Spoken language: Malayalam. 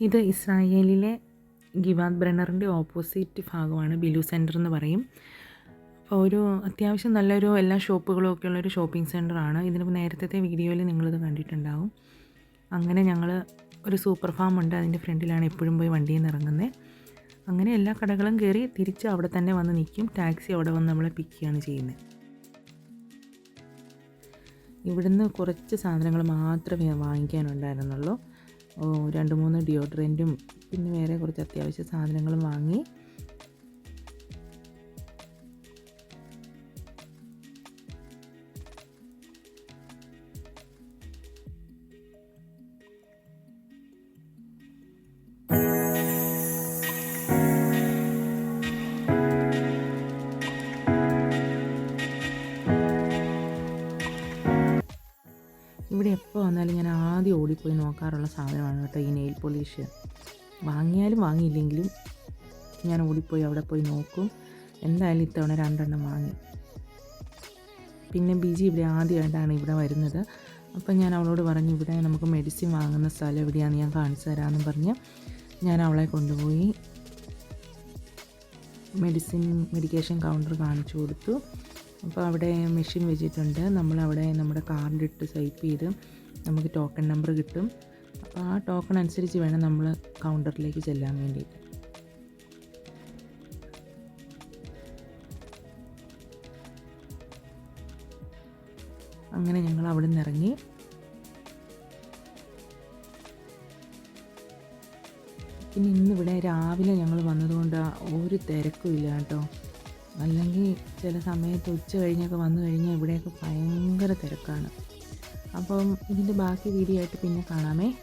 ഇത് ഇസ്രായേലിലെ ഗിവാദ് ബ്രണ്ണറിന്റെ ഓപ്പോസിറ്റ് ഭാഗമാണ് ബിലു സെന്റർ എന്ന് പറയും. അപ്പോൾ ഒരു അത്യാവശ്യം നല്ലൊരു എല്ലാ ഷോപ്പുകളും ഒക്കെ ഉള്ളൊരു ഷോപ്പിംഗ് സെന്ററാണ് ഇതിന് നേരത്തെ വീഡിയോയിൽ നിങ്ങളിത് കണ്ടിട്ടുണ്ടാവും. അങ്ങനെ ഞങ്ങൾ ഒരു സൂപ്പർ ഫാം ഉണ്ട് അതിന്റെ ഫ്രണ്ടിലാണ് എപ്പോഴും പോയി വണ്ടിയിൽ നിന്ന് ഇറങ്ങുന്നത് അങ്ങനെ എല്ലാ കടകളും കയറി തിരിച്ച് അവിടെ തന്നെ വന്ന് നിൽക്കും. ടാക്സി അവിടെ വന്ന് നമ്മളെ പിക്ക് ചെയ്യാണ് ചെയ്യുന്നത് ഇവിടുന്ന് കുറച്ച് സാധനങ്ങൾ മാത്രമേ വാങ്ങിക്കാനുണ്ടായിരുന്നുള്ളൂ. രണ്ട് മൂന്ന് ഡിയോഡ്രന്റും പിന്നെ വേറെ കുറച്ച് അത്യാവശ്യ സാധനങ്ങളും വാങ്ങി. ഇവിടെ എപ്പോൾ വന്നാലും ഞാൻ ആദ്യം ഓടിപ്പോയി നോക്കാറുള്ള സാധനമാണ് കേട്ടോ ഈ നെയിൽ പോളിഷ് വാങ്ങിയാലും വാങ്ങിയില്ലെങ്കിലും ഞാൻ ഓടിപ്പോയി അവിടെ പോയി നോക്കും. എന്തായാലും ഇത്തവണ രണ്ടെണ്ണം വാങ്ങി. പിന്നെ ബിജി ഇവിടെ ആദ്യമായിട്ടാണ് ഇവിടെ വരുന്നത്. അപ്പം ഞാൻ അവളോട് പറഞ്ഞു ഇവിടെ നമുക്ക് മെഡിസിൻ വാങ്ങുന്ന സ്ഥലം എവിടെയാണെന്ന് ഞാൻ കാണിച്ചു തരാമെന്ന് പറഞ്ഞ് ഞാൻ അവളെ കൊണ്ടുപോയി മെഡിസിൻ മെഡിക്കേഷൻ കൗണ്ടർ കാണിച്ചു കൊടുത്തു. അപ്പോൾ അവിടെ മെഷീൻ വെച്ചിട്ടുണ്ട്. നമ്മൾ അവിടെ നമ്മുടെ കാർഡ് ഇട്ട് സ്വൈപ്പ് ചെയ്ത് നമുക്ക് ടോക്കൺ നമ്പർ കിട്ടും. അപ്പോൾ ആ ടോക്കൺ അനുസരിച്ച് വേണം നമ്മൾ കൗണ്ടറിലേക്ക് ചെല്ലാൻ വേണ്ടിയിട്ട്. അങ്ങനെ ഞങ്ങൾ അവിടെ നിന്ന് ഇറങ്ങി. പിന്നെ ഇന്നിവിടെ രാവിലെ ഞങ്ങൾ വന്നതുകൊണ്ട് ഒരു തിരക്കും ഇല്ല കേട്ടോ. അല്ലെങ്കിൽ ചില സമയത്ത് ഉച്ച കഴിഞ്ഞൊക്കെ വന്നു കഴിഞ്ഞാൽ ഇവിടെയൊക്കെ ഭയങ്കര തിരക്കാണ്. അപ്പം ഇതിന്റെ ബാക്കി വീഡിയോ ആയിട്ട് പിന്നെ കാണാമേ.